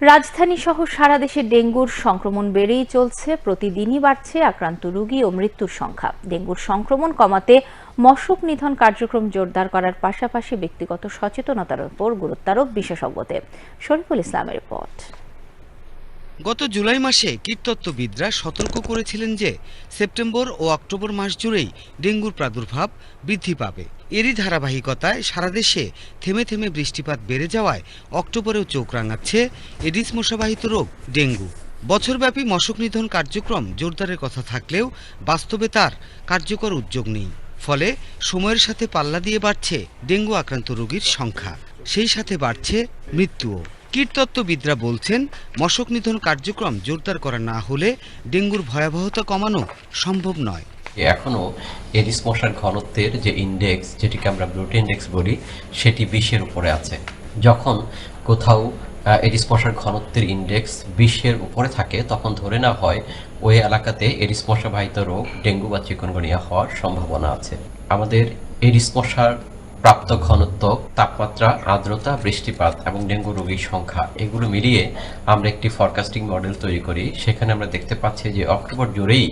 রাজধানী সহ সারা দেশে ডেঙ্গুর সংক্রমণ বেড়েই চলছে। প্রতিদিনই বাড়ছে আক্রান্ত রোগী ও মৃত্যুর সংখ্যা। ডেঙ্গুর সংক্রমণ কমাতে মশক নিধন কার্যক্রম জোরদার করার পাশাপাশি ব্যক্তিগত সচেতনতার উপর গুরুত্বারোপ বিশেষজ্ঞদের। শরীফুল ইসলামের রিপোর্ট। গত জুলাই মাসে কীটতত্ত্ববিদরা সতর্ক করেছিলেন যে সেপ্টেম্বর ও অক্টোবর মাস জুড়েই ডেঙ্গুর প্রাদুর্ভাব বৃদ্ধি পাবে। এরই ধারাবাহিকতায় সারা দেশে থেমে থেমে বৃষ্টিপাত বেড়ে যাওয়ায় অক্টোবরেও চোখ রাঙাচ্ছে এডিস মশাবাহিত রোগ, ডেঙ্গু। বছরব্যাপী মশক নিধন কার্যক্রম জোরদারের কথা থাকলেও বাস্তবে তার কার্যকর উদ্যোগ নেই। ফলে সময়ের সাথে পাল্লা দিয়ে বাড়ছে ডেঙ্গু আক্রান্ত রোগীর সংখ্যা। সেই সাথে বাড়ছে মৃত্যুও। কীটতত্ত্ববিদরা বলছেন, মশক নিধন কার্যক্রম জোরদার করা না হলে ডেঙ্গুর ভয়াবহতা কমানো সম্ভব নয়। এখনও এডিস মশার ঘনত্বের যে ইন্ডেক্স যেটিকে আমরা ব্লুটি ইন্ডেক্স বলি, সেটি বিশের উপরে আছে। যখন কোথাও এডিস মশার ঘনত্বের ইন্ডেক্স বিশের উপরে থাকে, তখন ধরে না হয়, ওই এলাকাতে এডিস মশাবাহিত রোগ, ডেঙ্গু বা চিকনগুনিয়া হওয়ার সম্ভাবনা আছে। আমাদের এডিস মশার প্রাপ্ত ঘনত্ব, তাপমাত্রা, আর্দ্রতা, বৃষ্টিপাত এবং ডেঙ্গু রোগীর সংখ্যা, এগুলো মিলিয়ে আমরা একটি ফরকাস্টিং মডেল তৈরি করি। সেখানে আমরা দেখতে পাচ্ছি যে অক্টোবর জুড়েই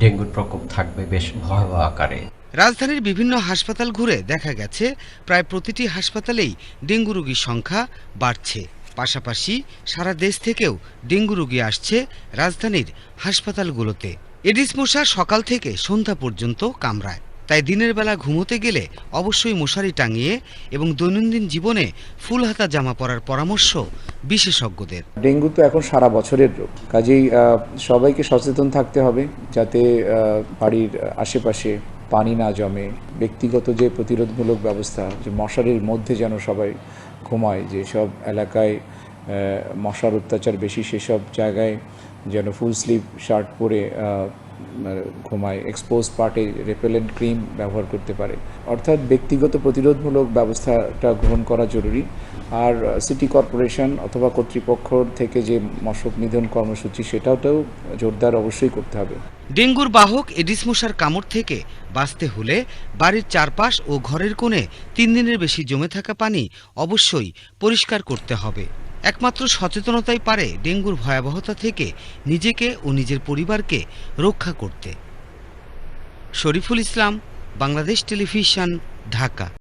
ডেঙ্গুর প্রকোপ থাকবে বেশ ভয়াবহ আকারে। রাজধানীর বিভিন্ন হাসপাতাল ঘুরে দেখা গেছে, প্রায় প্রতিটি হাসপাতালেই ডেঙ্গু রোগীর সংখ্যা বাড়ছে। পাশাপাশি সারা দেশ থেকেও ডেঙ্গু রোগী আসছে রাজধানীর হাসপাতালগুলোতে। এডিস মশা সকাল থেকে সন্ধ্যা পর্যন্ত কামড়ায়। তাই দিনের বেলা ঘুমোতে গেলে অবশ্যই মশারি টাঙিয়ে এবং দৈনন্দিন জীবনে ফুল হাতা জামা পরার পরামর্শ বিশেষজ্ঞদের। ডেঙ্গু তো এখন সারা বছরের রোগ। কাজেই সবাইকে সচেতন থাকতে হবে যাতে বাড়ির আশেপাশে পানি না জমে। ব্যক্তিগত যে প্রতিরোধমূলক ব্যবস্থা, যে মশারির মধ্যে যেন সবাই ঘুমায় যেসব এলাকায় মশার অত্যাচার বেশি সেসব জায়গায় যেন ফুল স্লিভ শার্ট পরে ঘুমায় এক্সপোজ পার্টে রেপেলেন্ট ক্রিম ব্যবহার করতে পারে। অর্থাৎ ব্যক্তিগত প্রতিরোধমূলক ব্যবস্থাটা গ্রহণ করা জরুরি। আর সিটি কর্পোরেশন অথবা কর্তৃপক্ষ থেকে যে মশক নিধন কর্মসূচি সেটাও জোরদার অবশ্যই করতে হবে। ডেঙ্গুর বাহক এডিস মশার কামড় থেকে বাঁচতে হলে বাড়ির চারপাশ ও ঘরের কোণে তিন দিনের বেশি জমে থাকা পানি অবশ্যই পরিষ্কার করতে হবে। একমাত্র সচেতনতাই পারে ডেঙ্গুর ভয়াবহতা থেকে নিজেকে ও নিজের পরিবারকে রক্ষা করতে। শরীফুল ইসলাম, বাংলাদেশ টেলিভিশন, ঢাকা।